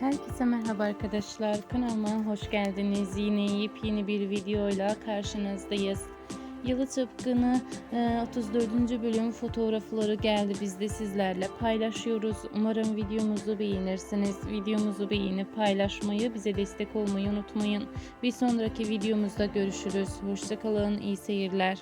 Herkese merhaba arkadaşlar. Kanalıma hoş geldiniz. Yine yepyeni bir videoyla karşınızdayız. Yalı Tıpkı'nı e, 34. bölüm fotoğrafları geldi. Biz de sizlerle paylaşıyoruz. Umarım videomuzu beğenirsiniz. Videomuzu beğenip paylaşmayı, bize destek olmayı unutmayın. Bir sonraki videomuzda görüşürüz. Hoşçakalın, iyi seyirler.